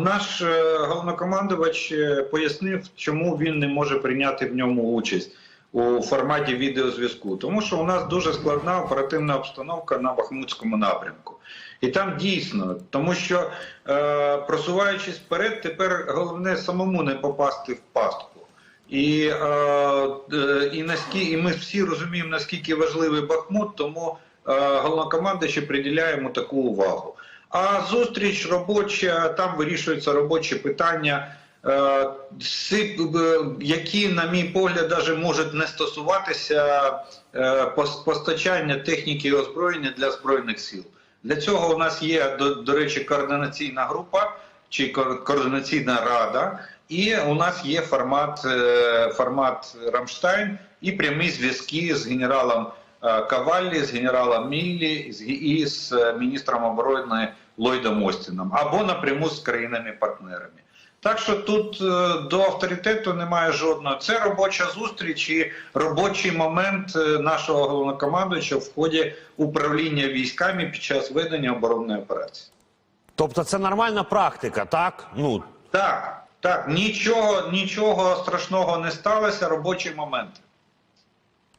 наш е, головнокомандувач е, пояснив, чому він не може прийняти в ньому участь у форматі відеозв'язку. Тому що у нас дуже складна оперативна обстановка на Бахмутському напрямку. І там дійсно, тому що е, просуваючись вперед, тепер головне самому не попасти в пастку. І, е, е, і, наскільки, і ми всі розуміємо, наскільки важливий Бахмут, тому е, головнокомандуючий приділяє йому таку увагу. А зустріч робоча, там вирішуються робочі питання, е, е, які, на мій погляд, даже можуть не стосуватися е, постачання техніки і озброєння для збройних сил. Для цього у нас є, до, до речі, координаційна група чи координаційна рада, і у нас є формат, формат Рамштайн і прямі зв'язки з генералом Каваллі, з генералом Міллі і з е, міністром оборони Ллойдом Остіном або напряму з країнами-партнерами. Так що тут е, до авторитету немає жодного. Це робоча зустріч і робочий момент е, нашого головнокомандуючого в ході управління військами під час ведення оборонної операції. Тобто це нормальна практика, так? Ну, Так, так, нічого, нічого страшного не сталося. Робочий момент.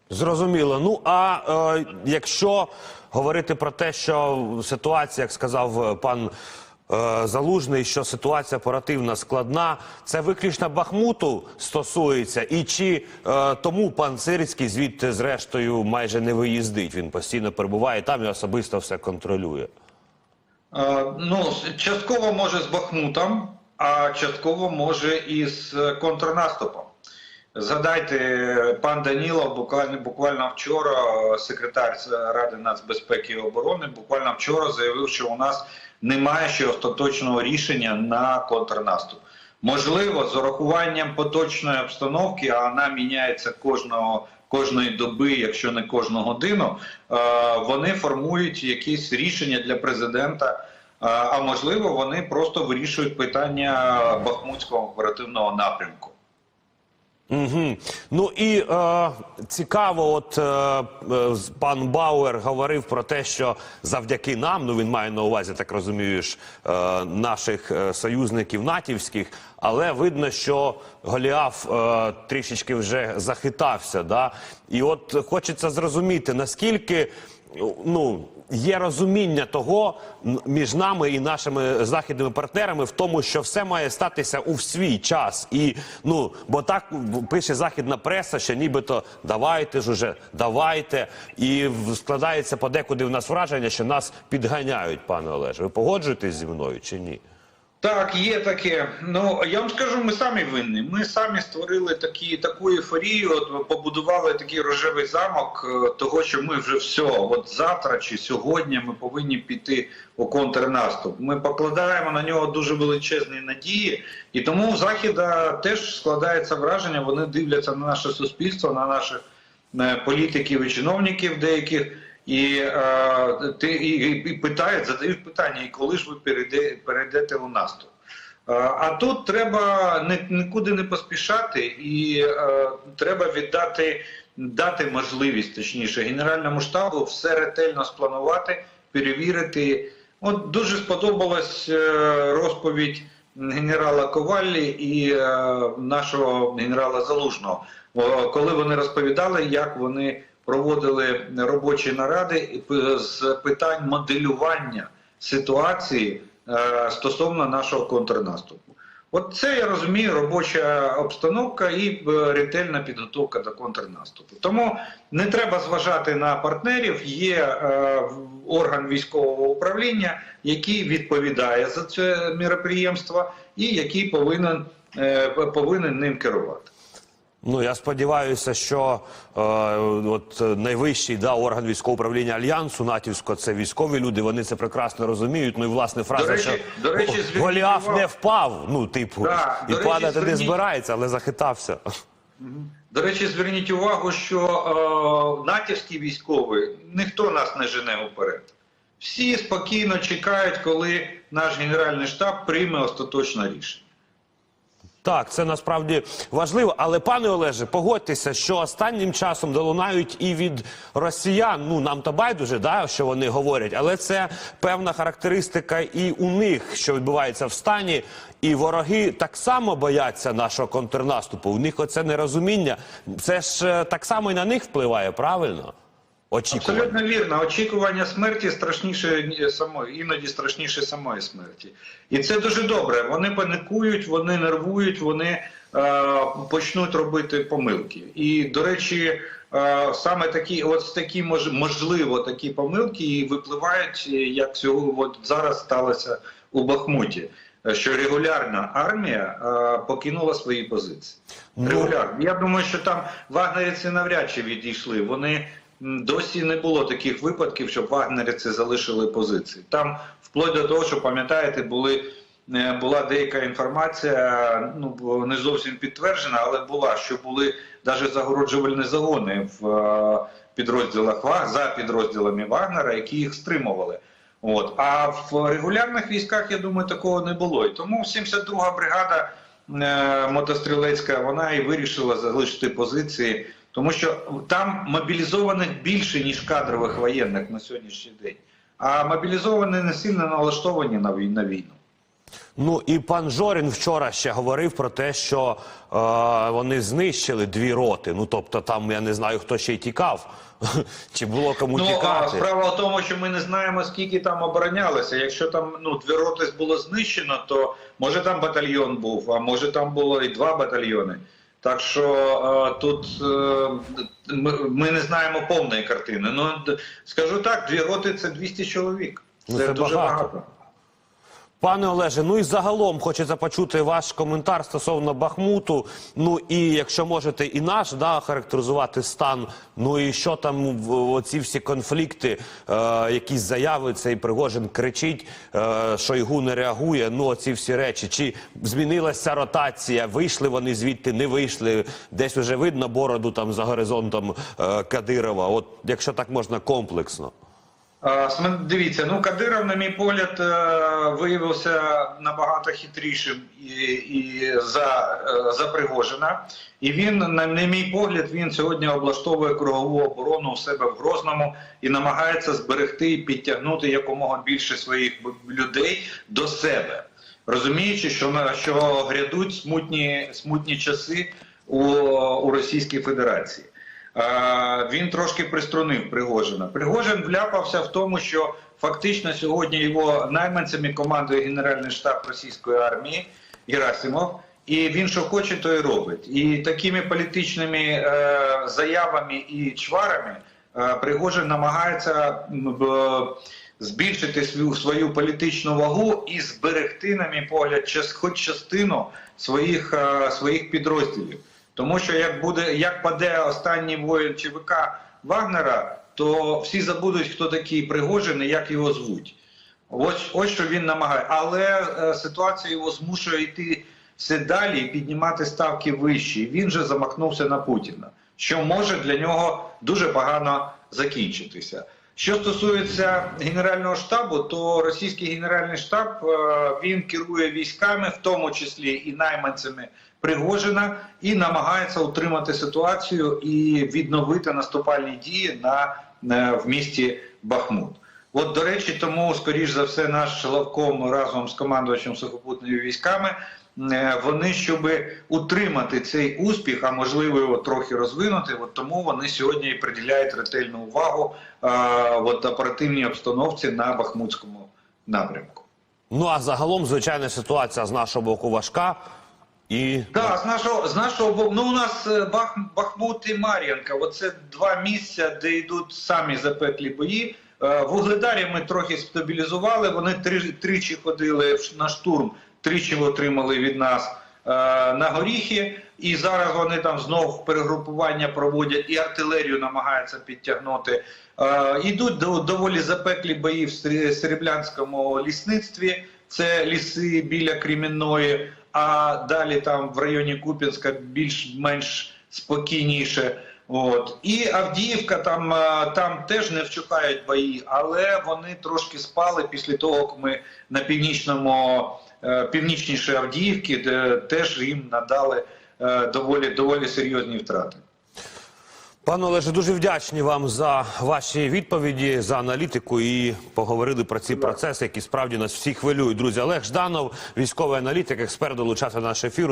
Зрозуміло. Ну а е, якщо говорити про те, що ситуація, як сказав е, пан е, Залужний, що ситуація оперативна складна, це виключно Бахмуту стосується, і чи е, тому пан Сирицький звідти зрештою майже не виїздить? Він постійно перебуває там і особисто все контролює. Е, ну, частково може з Бахмутом, а частково може і з е, контрнаступом. Згадайте, пан Данілов буквально буквально вчора, е, секретар Ради нацбезпеки і оборони, буквально вчора заявив, що у нас немає ще остаточного рішення на контрнаступ. Можливо, з урахуванням поточної обстановки, а вона міняється кожного. Кожної доби, якщо не кожну годину, е, вони формують якісь рішення для президента. е, А можливо, вони просто вирішують питання Бахмутського оперативного напрямку. Угу. Ну і е, цікаво, от е, е, пан Бауер говорив про те, що завдяки нам, ну він має на увазі, так розумію, ж, е, наших е, союзників натівських, але видно, що Голіаф е, трішечки вже захитався. Да? І от хочеться зрозуміти, наскільки ну, є розуміння того між нами і нашими західними партнерами в тому, що все має статися у свій час. І ну, бо так пише західна преса, що нібито давайте ж уже, давайте. І складається подекуди в нас враження, що нас підганяють, пане Олеже. Ви погоджуєтесь зі мною чи ні? Так, є таке. Ну я вам скажу, ми самі винні. Ми самі створили такі таку ейфорію, от, побудували такий рожевий замок е, того, що ми вже все, от завтра чи сьогодні ми повинні піти у контрнаступ. Ми покладаємо на нього дуже величезні надії, і тому в Західа теж складається враження. Вони дивляться на наше суспільство, на наших е, політиків і чиновників деяких. І, е, ти, і, питають, задають питання, і коли ж ви перейде, перейдете у наступ? Е, а тут треба нікуди не поспішати, і е, треба віддати дати можливість, точніше, Генеральному штабу все ретельно спланувати, перевірити. От дуже сподобалась розповідь генерала Коваллі і нашого генерала Залужного, коли вони розповідали, як вони проводили робочі наради з питань моделювання ситуації е, стосовно нашого контрнаступу. От це я розумію робоча обстановка і е, ретельна підготовка до контрнаступу. Тому не треба зважати на партнерів. Є е, орган військового управління, який відповідає за це міроприємство і який повинен, повинен ним керувати. Ну я сподіваюся, що е, от найвищий да, орган військового управління альянсу натівського це військові люди. Вони це прекрасно розуміють. Ну і власне фраза, До речі- що до речі, «О, Голіаф увагу». не впав. Ну, типу, Да, і падати не збирається, але захитався. До речі, зверніть увагу, що е, натівські військові ніхто нас не жене вперед. Всі спокійно чекають, коли наш генеральний штаб прийме остаточне рішення. Так, це насправді важливо. Але пане Олеже, погодьтеся, що останнім часом долунають і від росіян. Ну нам то байдуже, да, що вони говорять, але це певна характеристика і у них, що відбувається в стані. І вороги так само бояться нашого контрнаступу. У них оце нерозуміння. Це ж е, так само і на них впливає, правильно? Очікування. Абсолютно вірно. Очікування смерті страшніше самої, іноді страшніше самої смерті. І це дуже добре. Вони паникують, вони нервують, вони е, почнуть робити помилки. І, до речі, е, саме такі, от такі мож, можливо, такі помилки і випливають, е, як цього от зараз сталося у Бахмуті. е, Що регулярна армія е, покинула свої позиції. Ну, Регулярно. Я думаю, що там вагнерівці навряд чи відійшли. Вони досі не було таких випадків, щоб вагнерівці залишили позиції. Там вплоть до того, що пам'ятаєте, були. е, Була деяка інформація, ну не зовсім підтверджена, але була, що були навіть загороджувальні загони в е, підрозділах за підрозділами Вагнера, які їх стримували. От а в регулярних військах я думаю, такого не було. І тому 72-га бригада е, мотострілецька вона і вирішила залишити позиції, тому що там мобілізованих більше ніж кадрових воєнних на сьогоднішній день. А мобілізовані не сильно налаштовані на вій- на війну. Ну і пан Жорін вчора ще говорив про те, що е, вони знищили дві роти. Ну тобто, там я не знаю, хто ще й тікав, чи було кому Ну а тікати. справа в тому, що ми не знаємо, скільки там оборонялося. Якщо там ну дві роти було знищено, то може там батальйон був, а може там було і два батальйони. Так що е, тут е, ми, не знаємо повної картини. Ну скажу так, дві роти це 200 чоловік. Ну, Це, це дуже багато. багато. Пане Олеже, ну і загалом хочеться почути ваш коментар стосовно Бахмуту. Ну і якщо можете, і наш да, характеризувати стан. Ну і що там в оці всі конфлікти, е, якісь заяви, цей Пригожин кричить, е, Шойгу не реагує. Ну оці всі речі. Чи змінилася ротація? Вийшли вони звідти, не вийшли? Десь уже видно бороду там за горизонтом е, Кадирова. От якщо так можна комплексно. Дивіться, ну Кадиров, на мій погляд, е, виявився набагато хитрішим і, і за, е, за Пригожина. І він, на, мій погляд, він сьогодні облаштовує кругову оборону у себе в Грозному і намагається зберегти і підтягнути якомога більше своїх людей до себе, розуміючи, що що грядуть смутні, смутні часи у, у Російській Федерації. Е, він трошки приструнив Пригожина. Пригожин вляпався в тому, що фактично сьогодні його найманцями командує Генеральний штаб російської армії Герасимов. І він що хоче, то і робить. І такими політичними е, заявами і чварами е, Пригожин намагається б- збільшити свою, свою політичну вагу і зберегти, на мій погляд, час, хоч частину своїх, е, своїх підрозділів. Тому що як буде, як паде останній воїн ЧВК Вагнера, то всі забудуть, хто такий Пригожин і як його звуть. Ось ось що він намагає. Але е, ситуація його змушує йти все далі і піднімати ставки вищі. Він же замахнувся на Путіна, що може для нього дуже погано закінчитися. Що стосується генерального штабу, то російський генеральний штаб е, він керує військами, в тому числі і найманцями Пригожина, і намагається утримати ситуацію і відновити наступальні дії на, на в місті Бахмут. От, до речі, тому, скоріш за все, наш Лавком разом з командувачем сухопутними військами, е, вони, щоб утримати цей успіх, а можливо його трохи розвинути, от тому вони сьогодні і приділяють ретельну увагу е, от, оперативній обстановці на Бахмутському напрямку. Ну а загалом, звичайна ситуація з нашого боку важка. І Так, з нашого з нашого боку, ну у нас е, Бах, Бахмут і Мар'янка. Оце два місця, де йдуть самі запеклі бої. Е, В Угледарі ми трохи стабілізували. Вони три, тричі ходили на штурм, тричі отримали від нас е, на горіхи. І зараз вони там знов перегрупування проводять і артилерію намагаються підтягнути. Ідуть до, доволі запеклі бої в Срі- лісництві. Це ліси біля Кремінної, а далі там в районі Куп'янська більш-менш спокійніше. От і Авдіївка там, е, там теж не вчухають бої, але вони трошки спали після того, як ми на північному е, північніше Авдіївки, теж їм надали е, доволі доволі серйозні втрати. Пане Олеже, дуже вдячні вам за ваші відповіді, за аналітику і поговорили про ці процеси, які справді нас всі хвилюють. Друзі, Олег Жданов, військовий аналітик, експерт долучався до нашого ефіру.